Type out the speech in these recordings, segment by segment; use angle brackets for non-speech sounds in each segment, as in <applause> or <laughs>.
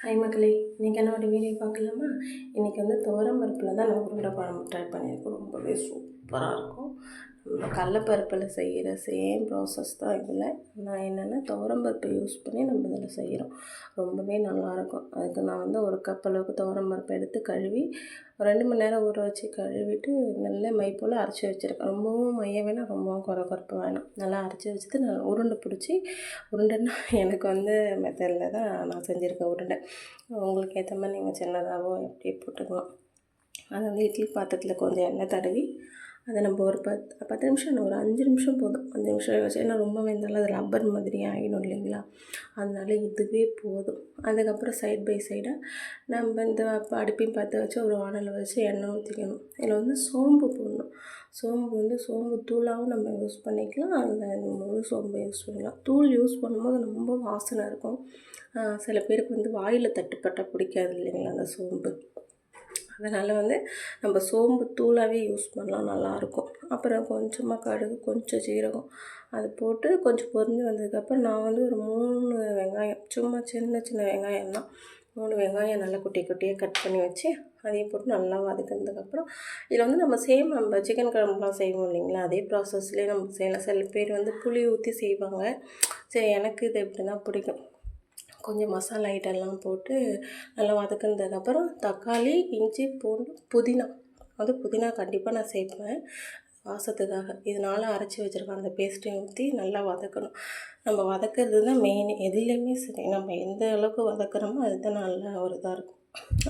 Hi மக்களே. இன்றைக்கி என்னோட வீடியோ பார்க்கலாமா? இன்றைக்கி வந்து துவரம் பருப்பில் தான் நான் உருண்டை குழம்பு ட்ரை பண்ணியிருக்கோம். ரொம்பவே சூப்பராக இருக்கும். கடலப்பருப்பில் செய்கிற சேம் ப்ராசஸ் தான் இதில். நான் என்னென்னா துவரம் பருப்பை யூஸ் பண்ணி நம்ம இதில் செய்கிறோம். ரொம்பவே நல்லாயிருக்கும். அதுக்கு நான் வந்து ஒரு கப் அளவுக்கு துவரம்பருப்பை எடுத்து கழுவி ரெண்டு மணி நேரம் ஊற வச்சு கழுவிட்டு நல்ல மை போல் அரைச்சி வச்சுருக்கேன். ரொம்பவும் மைய வேணாம் ரொம்பவும் குறை குறைப்பு வேணாம் நல்லா அரைச்சி வச்சுட்டு நான் உருண்டை பிடிச்சி உருண்டைன்னா <laughs> எனக்கு வந்து மெத்தடில் தான் நான் செஞ்சுருக்கேன் உருண்டை. உங்களுக்கு ஏற்ற மாதிரி நீங்கள் சின்னதாகவோ எப்படி போட்டுக்கலாம். அது வந்து இட்லி பாத்திரத்தில் கொஞ்சம் எண்ணெய் தடவி அதை நம்ம ஒரு பத்து பத்து நிமிஷம் இல்லை ஒரு அஞ்சு நிமிஷம் போதும். அஞ்சு நிமிஷம் வச்சு ஏன்னா ரொம்ப வெந்தாலும் அது ரப்பர் மாதிரி ஆகிடும் இல்லைங்களா? அதனால இதுவே போதும். அதுக்கப்புறம் சைட் பை சைடாக நம்ம இந்த அடுப்பையும் பற்ற வச்சு ஒரு வானலை வச்சு எண்ணெய் ஊற்றிக்கணும் இதில் வந்து சோம்பு போடணும். சோம்பு வந்து சோம்பு தூளாகவும் நம்ம யூஸ் பண்ணிக்கலாம். அதில் முழு சோம்பு யூஸ் பண்ணிக்கலாம் தூள் யூஸ் பண்ணும்போது ரொம்ப வாசனை இருக்கும். சில பேருக்கு வந்து வாயில் தட்டுப்பட்டால் பிடிக்காது இல்லைங்களா அந்த சோம்பு? அதனால் வந்து நம்ம சோம்பு தூளாகவே யூஸ் பண்ணலாம் நல்லாயிருக்கும் அப்புறம் கொஞ்சமாக கடுகு கொஞ்சம் ஜீரகம் அது போட்டு கொஞ்சம் பொரிஞ்சு வந்ததுக்கப்புறம் நான் வந்து ஒரு மூணு வெங்காயம் சும்மா சின்ன சின்ன வெங்காயம் தான். மூணு வெங்காயம் நல்லா குட்டி குட்டியாக கட் பண்ணி வச்சு அதையும் போட்டு நல்லா வதக்கினதுக்கப்புறம் இதில் வந்து நம்ம சேம் நம்ம சிக்கன் குழம்புலாம் செய்வோம் இல்லைங்களா? அதே ப்ராசஸ்லேயே நம்ம செய்யலாம். சில பேர் வந்து புளி ஊற்றி செய்வாங்க. சரி எனக்கு இது இப்படி தான் பிடிக்கும். கொஞ்சம் மசாலா ஐட்டம்லாம் போட்டு நல்லா வதக்குனதுக்கப்புறம் தக்காளி இஞ்சி பூண்டு புதினா. அது புதினா கண்டிப்பாக நான் சேர்ப்பேன். வாசத்துக்காக. இதனால் அரைச்சி வச்சுருக்கேன். அந்த பேஸ்ட்டையும் ஊற்றி நல்லா வதக்கணும். நம்ம வதக்கிறது தான் மெயின் எதுலேயுமே சரி நம்ம எந்த அளவுக்கு வதக்குறோமோ அதுதான் நல்ல ஒரு இதாக இருக்கும்.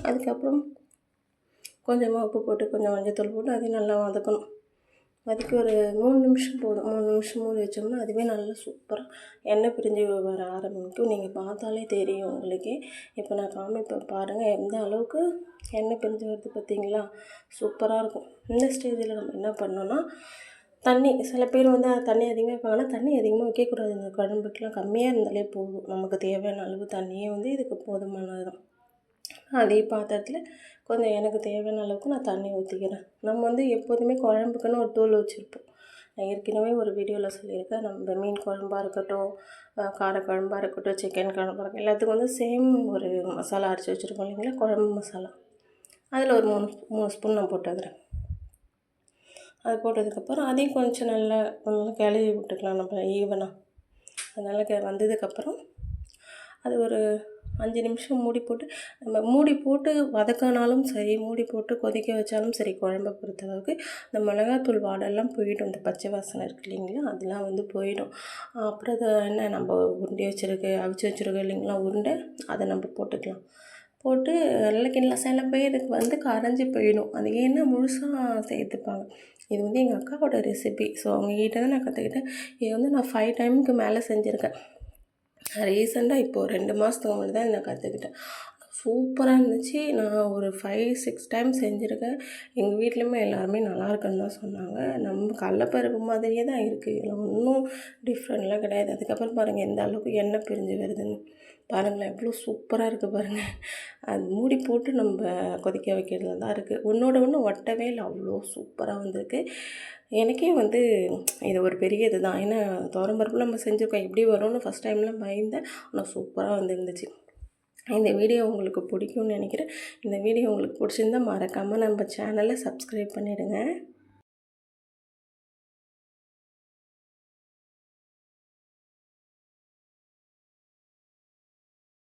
அதுக்கப்புறம் கொஞ்சமாக உப்பு போட்டு கொஞ்சம் மஞ்சத்தூள் போட்டு அதையும் நல்லா வதக்கணும். அதுக்கு ஒரு மூணு நிமிஷம் போதும். மூணு நிமிஷம் மூடி வச்சோம்னா அதுவே நல்லா சூப்பராக எண்ணெய் பிரிஞ்சு வர ஆரம்பிக்கும். நீங்கள் பார்த்தாலே தெரியும் உங்களுக்கே. இப்போ நான் காமிப்பேன் பாருங்கள் எந்த அளவுக்கு எண்ணெய் பிரிஞ்சு வருது பார்த்தீங்களா சூப்பராக இருக்கும். இந்த ஸ்டேஜில் நம்ம என்ன பண்ணோன்னா தண்ணி சில பேர் வந்து தண்ணி அதிகமாக வைப்பாங்கன்னா தண்ணி அதிகமாக வைக்கக்கூடாது. இந்த குழம்புக்கெலாம் கம்மியாக இருந்தாலே போதும். நமக்கு தேவையான அளவு தண்ணியே வந்து இதுக்கு போதுமானது தான் அதே பாத்திரத்தில் கொஞ்சம் எனக்கு தேவையான அளவுக்கு நான் தண்ணி ஊற்றிக்கிறேன் நம்ம வந்து எப்போதுமே குழம்புக்குன்னு ஒரு தூள் வச்சுருப்போம். நான் ஏற்கனவே ஒரு வீடியோவில் சொல்லியிருக்கேன். நம்ம மீன் குழம்பாக இருக்கட்டும் காரக்குழம்பாக இருக்கட்டும் சிக்கன் குழம்பாக இருக்கட்டும் எல்லாத்துக்கும் வந்து சேம் ஒரு மசாலா அரைச்சி வச்சுருக்கோம் இல்லைங்களா? குழம்பு மசாலா. அதில் ஒரு மூணு மூணு ஸ்பூன் நான் போட்டுக்கிறேன். அது போட்டதுக்கப்புறம் அதையும் கொஞ்சம் நல்லா நல்லா கிளறி விட்டுக்கலாம் நம்ம ஈவனாக அதனால் கே வந்ததுக்கப்புறம் அது ஒரு அஞ்சு நிமிஷம் மூடி போட்டு நம்ம மூடி போட்டு வதக்கினாலும் சரி மூடி போட்டு கொதிக்க வச்சாலும் சரி குழம்ப பொறுத்தளவுக்கு இந்த மிளகாத்தூள் வாடெல்லாம் போயிடும். இந்த பச்சை வாசனை இருக்கு இல்லைங்களா? அதெல்லாம் வந்து போயிடும். அப்புறம் அதை என்ன நம்ம உருண்டை வச்சுருக்கு அவிச்சு வச்சுருக்கோம் இல்லைங்களா உருண்டை அதை நம்ம போட்டுக்கலாம். போட்டு நல்ல கிண்ணலாம் சில பேருக்கு வந்து கரைஞ்சி போயிடும். அது ஏன்னா முழுசாக சேர்த்துப்பாங்க. இது வந்து எங்கள் அக்காவோட ரெசிபி ஸோ அவங்ககிட்ட தான் நான் கற்றுக்கிட்டேன் இது வந்து நான் ஃபைவ் டைமுக்கு மேலே செஞ்சுருக்கேன். ரீசெண்டாக இப்போது ரெண்டு மாதத்துக்கு முன்னாடி தான் நான் கற்றுக்கிட்டேன். சூப்பராக இருந்துச்சு. நான் ஒரு ஃபைவ் சிக்ஸ் டைம் செஞ்சுருக்கேன். எங்கள் வீட்லேயுமே எல்லாருமே நல்லா இருக்குன்னு தான் சொன்னாங்க. நம்ம கடலப்பருப்பு மாதிரியே தான் இருக்குது இதில் ஒன்றும் டிஃப்ரெண்ட்லாம் கிடையாது. அதுக்கப்புறம் பாருங்கள் எந்த அளவுக்கு எண்ணெய் பிரிஞ்சு வருதுன்னு. பாருங்களேன் எவ்வளோ சூப்பராக இருக்குது பாருங்கள் அது மூடி போட்டு நம்ம கொதிக்க வைக்கிறதுல தான் இருக்குது ஒன்றோட ஒன்று ஒட்டவே இல்லை. அவ்வளோ சூப்பராக வந்திருக்கு. எனக்கே வந்து இது ஒரு பெரிய இது தான் ஏன்னா பருப்பு நம்ம செஞ்சுருக்கோம். எப்படி வரும்னு ஃபஸ்ட் டைம்லாம் பயந்தேன். ஆனால் சூப்பராக வந்துருந்துச்சு. இந்த வீடியோ உங்களுக்கு பிடிக்கும்னு நினைக்கிறேன். இந்த வீடியோ உங்களுக்கு பிடிச்சிருந்தா மறக்காமல் நம்ம சேனலை சப்ஸ்கிரைப் பண்ணிவிடுங்க